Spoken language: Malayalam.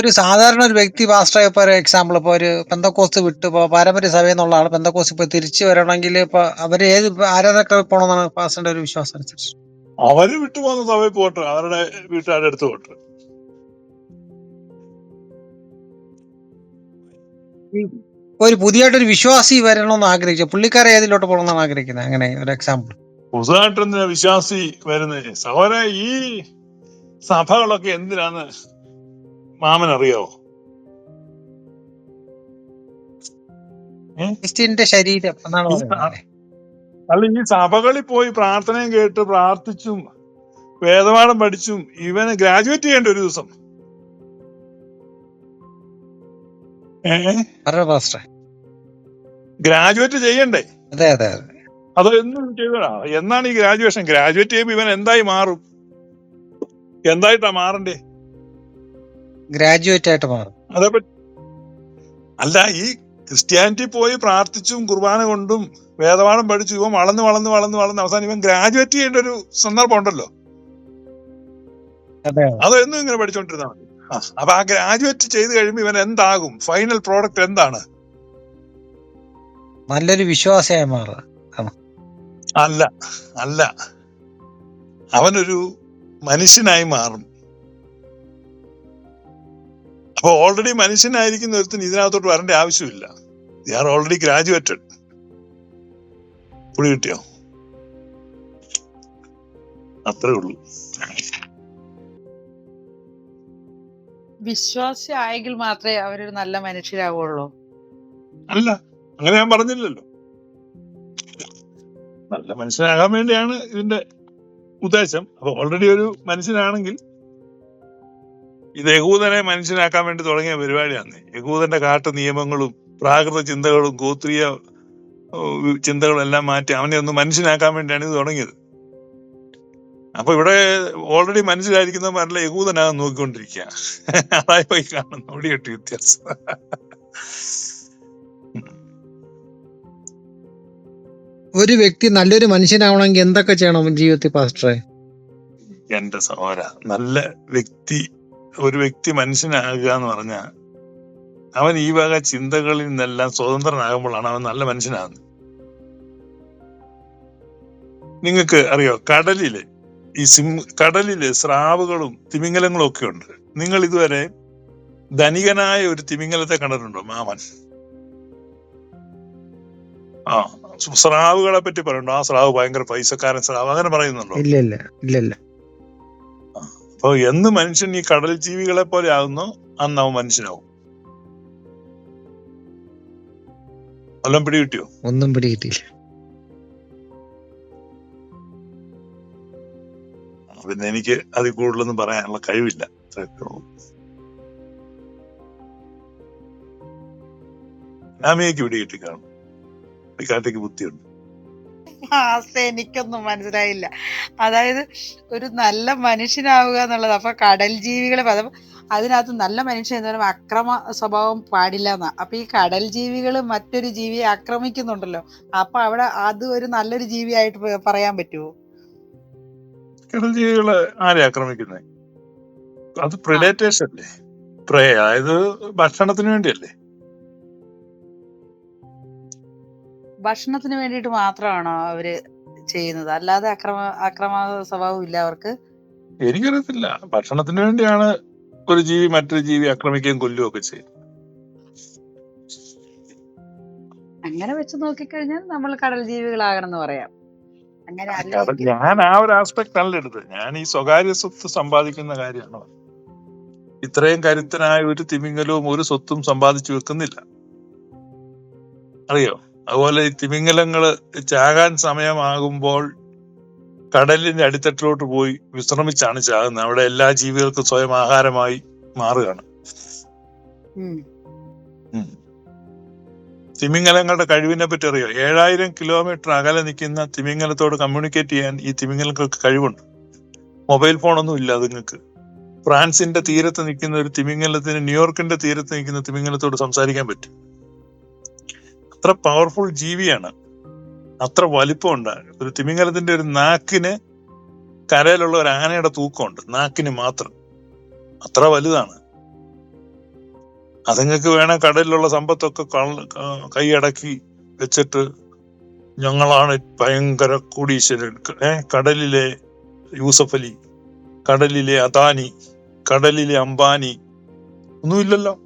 ഒരു സാധാരണ ഒരു വ്യക്തി പാസ്റ്റർ ഒരു എക്സാമ്പിൾ ഇപ്പൊ ഒരു പെന്തക്കോസ് വിട്ട്. ഇപ്പൊ പാരമ്പര്യ സഭയിൽ നിന്നുള്ള ആൾ പെന്തക്കോസ് ഇപ്പൊ തിരിച്ചു വരണമെങ്കിൽ ഇപ്പൊ അവർ ഏത് ആരാധന പോകണമെന്നാണ് പാസ്റ്ററിന്റെ ഒരു വിശ്വാസം അനുസരിച്ച്. അവർ വിട്ടുപോകുന്ന സഭയിൽ പോട്ടെ. അവരുടെ വീട്ടുകാരുടെ അടുത്ത് പോട്ടെ. ഒരു പുതിയായിട്ടൊരു വിശ്വാസി വരണമെന്ന് ആഗ്രഹിച്ചു പുള്ളിക്കാരെ ഏതിലോട്ട് പോകണമെന്നാണ് ആഗ്രഹിക്കുന്നത്? അങ്ങനെ ഒരു എക്സാമ്പിൾ പുതുതായിട്ടൊന്ന് വിശ്വാസി വരുന്നത് സഹോദര ഈ സഭകളൊക്കെ എന്തിനാന്ന് മാമൻ അറിയാവോ ഏ? ക്രിസ്ത്യന്റെ ശരീരം എന്നാണ് ഈ പറയുന്നത്. അല്ല ഈ സഭകളിൽ പോയി പ്രാർത്ഥനയും കേട്ട് പ്രാർത്ഥിച്ചും വേദപാഠം പഠിച്ചും ഇവന് ഗ്രാജുവേറ്റ് ചെയ്യേണ്ട ഒരു ദിവസം. ഗ്രാജുവേറ്റ് ചെയ്യണ്ടേ? അതെ അതെ അതെ. അത് എന്നും ചെയ്തടാ എന്നാണ് ഈ ഗ്രാജുവേഷൻ ഗ്രാജുവേറ്റ് ചെയ്യുമ്പോ ഇവൻ എന്തായി മാറും? എന്തായിട്ടാ മാറണ്ടേ? ഗ്രാജുവേറ്റ് ആയിട്ട് മാറും. അല്ല ഈ ക്രിസ്ത്യാനിറ്റി പോയി പ്രാർത്ഥിച്ചും കുർബാന കൊണ്ടും വേദപാഠം പഠിച്ചു ഇവൻ വളർന്ന് വളർന്ന് വളർന്ന് വളർന്ന് അവസാനം ഇവൻ ഗ്രാജുവേറ്റ് ചെയ്യേണ്ട ഒരു സന്ദർഭം ഉണ്ടല്ലോ. അതൊന്നും ഇങ്ങനെ പഠിച്ചോണ്ടിരുന്നാ മതി. അപ്പൊ ആ ഗ്രാജുവേറ്റ് ചെയ്ത് കഴിയുമ്പോ ഇവൻ എന്താകും? ഫൈനൽ പ്രോഡക്റ്റ് എന്താണ്? നല്ലൊരു വിശ്വാസമായി മാറുക. അല്ല അല്ല. അവനൊരു മനുഷ്യനായി മാറും. അപ്പൊ ഓൾറെഡി മനുഷ്യനായിരിക്കുന്ന ഒരുത്തിന് ഇതിനകത്തോട്ട് വരേണ്ട ആവശ്യമില്ല. ദി ആർ ഓൾറെഡി ഗ്രാജുവേറ്റഡ് പുളി കിട്ടിയോ? അത്രേ ഉള്ളൂ. വിശ്വാസി ആയെങ്കിൽ മാത്രമേ അവരൊരു നല്ല മനുഷ്യരാകുള്ളൂ അല്ല അങ്ങനെ ഞാൻ പറഞ്ഞില്ലല്ലോ. നല്ല മനുഷ്യനാകാൻ വേണ്ടിയാണ് ഇതിന്റെ ഉദ്ദേശം. അപ്പൊ ഓൾറെഡി ഒരു മനുഷ്യനാണെങ്കിൽ ഇത് യഹൂദനെ മനുഷ്യനാക്കാൻ വേണ്ടി തുടങ്ങിയ പരിപാടിയാണ്. യഹൂദന്റെ കാട്ടു നിയമങ്ങളും പ്രാകൃത ചിന്തകളും ഗോത്രീയ ചിന്തകളും എല്ലാം മാറ്റി അവനെ ഒന്ന് മനുഷ്യനാക്കാൻ വേണ്ടിയാണ് ഇത് തുടങ്ങിയത്. അപ്പൊ ഇവിടെ ഓൾറെഡി മനസ്സിലായിരിക്കുന്ന നല്ല യഹൂദനാകാൻ നോക്കിക്കൊണ്ടിരിക്കുക. അതായത് പോയി കാണുന്ന. അവിടെ വ്യത്യാസം. ഒരു വ്യക്തി നല്ലൊരു മനുഷ്യനാവണമെങ്കിൽ എന്തൊക്കെ ചെയ്യണം ജീവിതത്തിൽ പാസ്റ്ററെ? എന്റെ സഹോദര നല്ല വ്യക്തി ഒരു വ്യക്തി മനുഷ്യനാകുക എന്ന് പറഞ്ഞാൽ അവൻ ഈ വക ചിന്തകളിൽ നിന്നെല്ലാം സ്വതന്ത്രനാകുമ്പോഴാണ് അവൻ നല്ല മനുഷ്യനാകുന്നത്. നിങ്ങൾക്ക് അറിയോ? കടലിൽ ഈ സിം കടലിൽ സ്രാവുകളും തിമിംഗലങ്ങളും ഒക്കെ ഉണ്ട്. നിങ്ങൾ ഇതുവരെ ധനികനായ ഒരു തിമിംഗലത്തെ കണ്ടിട്ടുണ്ടോ? മാമൻ. ആ സ്രാവുകളെ പറ്റി പറയുന്നുണ്ടോ. ആ സ്രാവ് ഭയങ്കര പൈസക്കാരൻ സ്രാവ്. അങ്ങനെ പറയുന്നുണ്ടോ? ഇല്ല ഇല്ല ഇല്ല. അപ്പൊ എന്ന് മനുഷ്യൻ ഈ കടൽ ജീവികളെ പോലെ ആകുന്നു അന്ന് അവൻ മനുഷ്യനാവും. വല്ലതും പിടികിട്ടിയോ ഒന്നും പിടികിട്ടിയില്ല പിന്നെ എനിക്ക് അതിൽ കൂടുതലൊന്നും പറയാനുള്ള കഴിവില്ല. അനാമികയ്ക്ക് പിടികിട്ടി കാണും കാട്ടേക്ക് ബുദ്ധിയുണ്ട്. മാസ്റ്റർ എനിക്കൊന്നും മനസ്സിലായില്ല. അതായത് ഒരു നല്ല മനുഷ്യനാവുക എന്നുള്ളത് അപ്പൊ കടൽ ജീവികളെ പദം അതിനകത്ത് നല്ല മനുഷ്യൻ എന്ന് പറയുമ്പോൾ അക്രമ സ്വഭാവം പാടില്ല എന്നാ. അപ്പൊ ഈ കടൽ ജീവികൾ മറ്റൊരു ജീവിയെ ആക്രമിക്കുന്നുണ്ടല്ലോ അപ്പൊ അവിടെ അത് ഒരു നല്ലൊരു ജീവിയായിട്ട് പറയാൻ പറ്റുമോ കടൽ ജീവികൾ ആരെ ആക്രമിക്കുന്നത് അത് പ്രിഡേറ്റേഴ്സ് അല്ലേ? പ്രേ അതായത് ഭക്ഷണത്തിന് വേണ്ടിയല്ലേ? ഭക്ഷണത്തിന് വേണ്ടിയിട്ട് മാത്രമാണോ അവർ ചെയ്യുന്നത്? അല്ലാതെ അക്രമ അക്രമ സ്വഭാവം ഇല്ല അവർക്ക്? എനിക്കറിയത്തില്ല. ഭക്ഷണത്തിന് വേണ്ടിയാണ് ഒരു ജീവി മറ്റൊരു ജീവി ആക്രമിക്കുകയും കൊല്ലുകയും ഒക്കെ ചെയ്യും അങ്ങനെ വെച്ച് നോക്കിക്കഴിഞ്ഞാൽ നമ്മൾ കടൽ ജീവികളാകണം എന്ന് പറയാം. അങ്ങനെ ഞാൻ ആ ഒരു ആസ്പെക്ട് അല്ല എടുത്തത്. ഞാൻ ഈ സ്വകാര്യ സ്വത്ത് സമ്പാദിക്കുന്ന കാര്യമാണ്. ഇത്രയും കരുത്തനായ ഒരു തിമിംഗലവും ഒരു സ്വത്തും സമ്പാദിച്ചു വെക്കുന്നില്ല. അറിയോ? അതുപോലെ ഈ തിമിംഗലങ്ങൾ ചാകാൻ സമയമാകുമ്പോൾ കടലിന്റെ അടിത്തട്ടിലോട്ട് പോയി വിശ്രമിച്ചാണ് ചാകുന്നത്. അവിടെ എല്ലാ ജീവികൾക്കും സ്വയം ആഹാരമായി മാറുകയാണ്. തിമിംഗലങ്ങളുടെ കഴിവിനെ പറ്റി അറിയോ? ഏഴായിരം കിലോമീറ്റർ അകലെ നിൽക്കുന്ന തിമിംഗലത്തോട് കമ്മ്യൂണിക്കേറ്റ് ചെയ്യാൻ ഈ തിമിംഗലങ്ങൾക്ക് കഴിവുണ്ട്. മൊബൈൽ ഫോണൊന്നും ഇല്ല അതുങ്ങൾക്ക്. ഫ്രാൻസിന്റെ തീരത്ത് നിൽക്കുന്ന ഒരു തിമിംഗലത്തിന് ന്യൂയോർക്കിന്റെ തീരത്ത് നിൽക്കുന്ന തിമിംഗലത്തോട് സംസാരിക്കാൻ പറ്റും. അത്ര പവർഫുൾ ജീവിയാണ്. അത്ര വലിപ്പമുണ്ട് ഒരു തിമിംഗലത്തിന്റെ ഒരു നാക്കിന് കരയിലുള്ള ഒരു ആനയുടെ തൂക്കമുണ്ട്. നാക്കിന് മാത്രം. അത്ര വലുതാണ്. അതുങ്ങൾക്ക് വേണ കടലിലുള്ള സമ്പത്തൊക്കെ കൈയടക്കി വെച്ചിട്ട് ഞങ്ങളാണ് ഭയങ്കര കോടീശ്വരൻ. ഏ കടലിലെ യൂസഫ് അലി കടലിലെ അദാനി കടലിലെ അംബാനി ഒന്നുമില്ലല്ലോ.